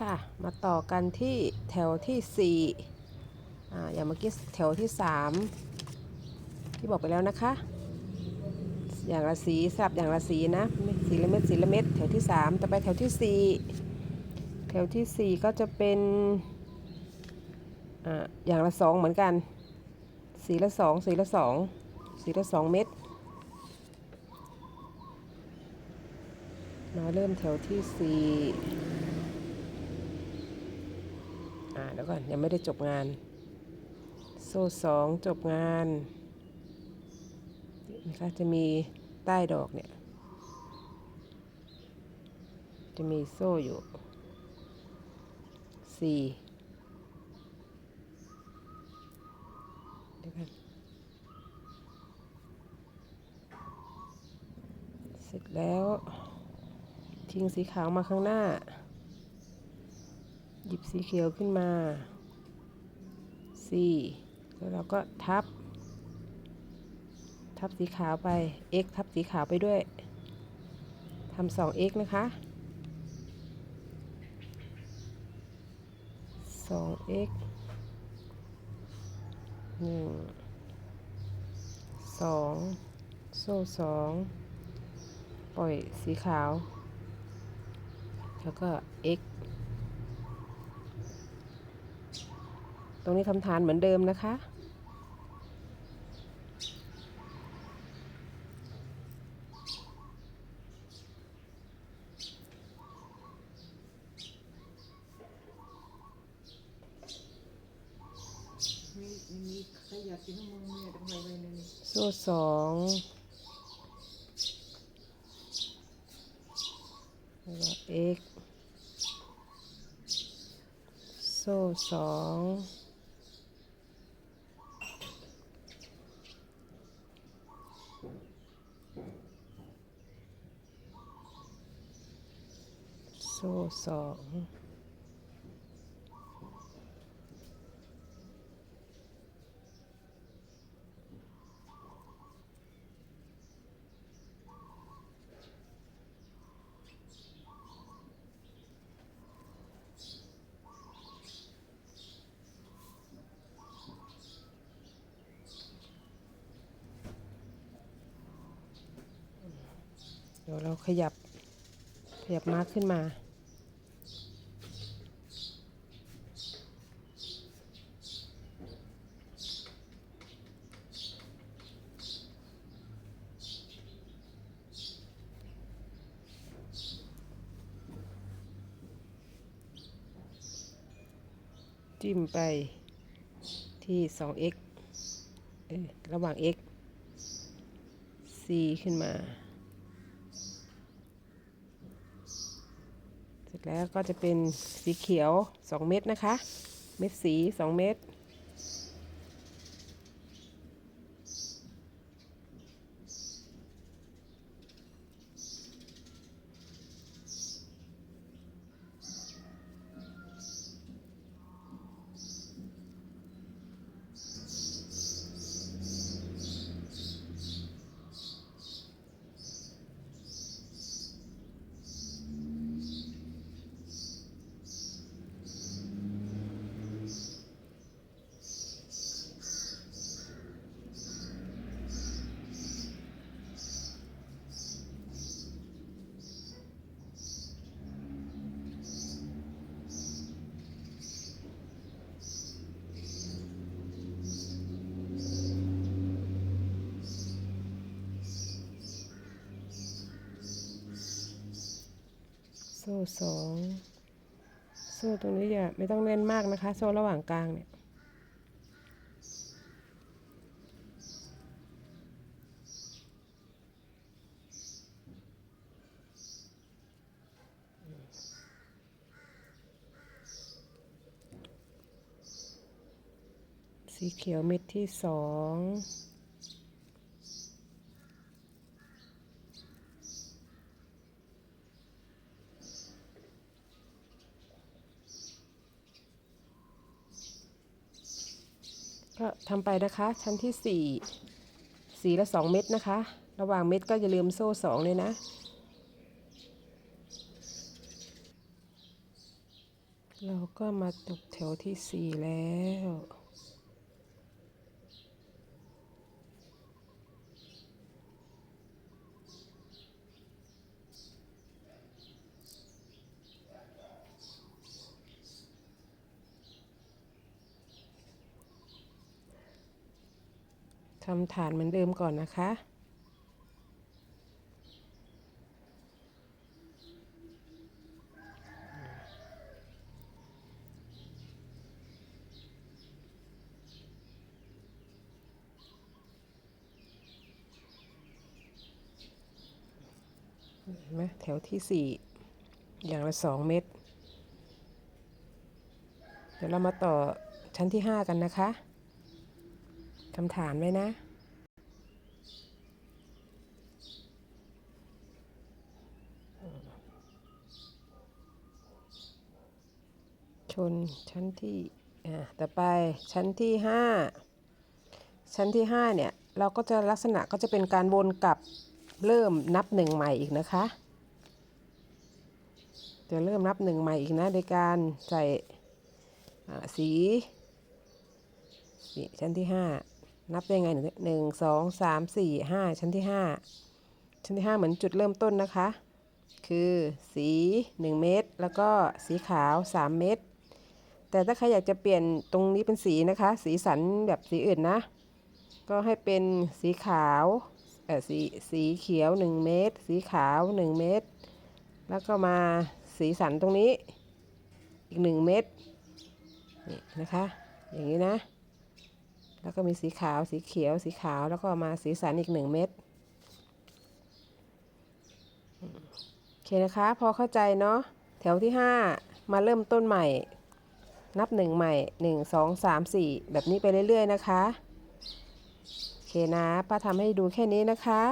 ค่ะ มาต่อกันที่แถวที่ 4 อ่า อย่างเมื่อกี้แถวที่ 3 ที่บอกไปแล้วนะคะ อย่างละสีสลับอย่างละสีนะ สีละเม็ดสีละเม็ดแถวที่ 3 ต่อไปแถวที่ 4 แถวที่ 4 ก็จะเป็นอย่างละ 2 เหมือนกัน สีละ 2 สีละ 2 สีละ 2 เม็ดน้อยเริ่มแถวที่ 4 แล้วก่อนยังไม่ได้จบงาน โซ่สองจบงานนะคะจะมีใต้ดอกเนี่ย จะมีโซ่อยู่สี่เดี๋ยวกันเสร็จแล้วทิ้งสีขาวมาข้างหน้า บสีเขียวขึ้นมา 4 แล้วเราก็ทับ ทับสีขาวไป x ทับสีขาวไปด้วยทำ 2x นะคะ 2x 1 2โซ่2ปล่อยสีขาว แล้วก็ x ตรงนี้ทำฐานเหมือนเดิมนะคะ มีมีขยับที่ข้างมือเนี่ยทำไมไปเลยโซ่สองแล้วก็ x โซ่สองโซ่ สองเดี๋ยวเราขยับขยับมาร์คขึ้นมา จิ้มไปที่ 2x เอระหว่าง x c ขึ้นมา เสร็จแล้วก็จะเป็นสีเขียว 2 เม็ดนะคะ เม็ดสี 2 เม็ด โซ่สองโซ่ตรงนี้อย่าไม่ต้องแน่นมากนะคะ โซ่ระหว่างกลางเนี่ยสีเขียวเม็ดที่สอง ก็ทำไปนะคะ ชั้นที่สี่สีละสองเม็ดนะคะ ระหว่างเม็ดก็อย่าลืมโซ่สองเลยนะ เราก็มาตกแถวที่สี่แล้ว ทำฐานเหมือนเดิมก่อนนะคะนไหมแถวที่สี่อย่างละสองเม็ด เดี๋ยวเรามาต่อชั้นที่ห้ากันนะคะ ทำฐานไว้นะ ชนชั้นที่อ่าต่อไปชั้นที่ห้าชั้นที่ห้าเนี่ยเราก็จะลักษณะก็จะเป็นการวนกลับเริ่มนับหนึ่งใหม่อีกนะคะ จะเริ่มนับหนึ่งใหม่อีกนะโดยการใส่สีสีชั้นที่ห้า นับได้ไงหนึ่งสองสามสี่ห้าชั้นที่ห้าชั้นที่ห้าเหมือนจุดเริ่มต้นนะคะ คือสี 1 เม็ดแล้วก็สีขาว 3 เม็ดแต่ถ้าใครอยากจะเปลี่ยนตรงนี้เป็นสีนะคะ สีสันแบบสีอื่นนะ ก็ให้เป็นสีขาวเออสีสีเขียว 1 เม็ดสีขาว 1 เม็ดแล้วก็มาสีสันตรงนี้อีก 1 เม็ดนี่นะคะ อย่างนี้นะ แล้วก็มีสีขาว สีเขียว สีขาว แล้วก็มาสีสันอีกหนึ่งเม็ดโอเคนะคะ พอเข้าใจเนาะ แถวที่ 5 มาเริ่มต้นใหม่ นับ 1 ใหม่ 1 2 3 4 แบบนี้ไปเรื่อย ๆ นะคะ โอเคนะ ป้าทำให้ดูแค่นี้นะคะ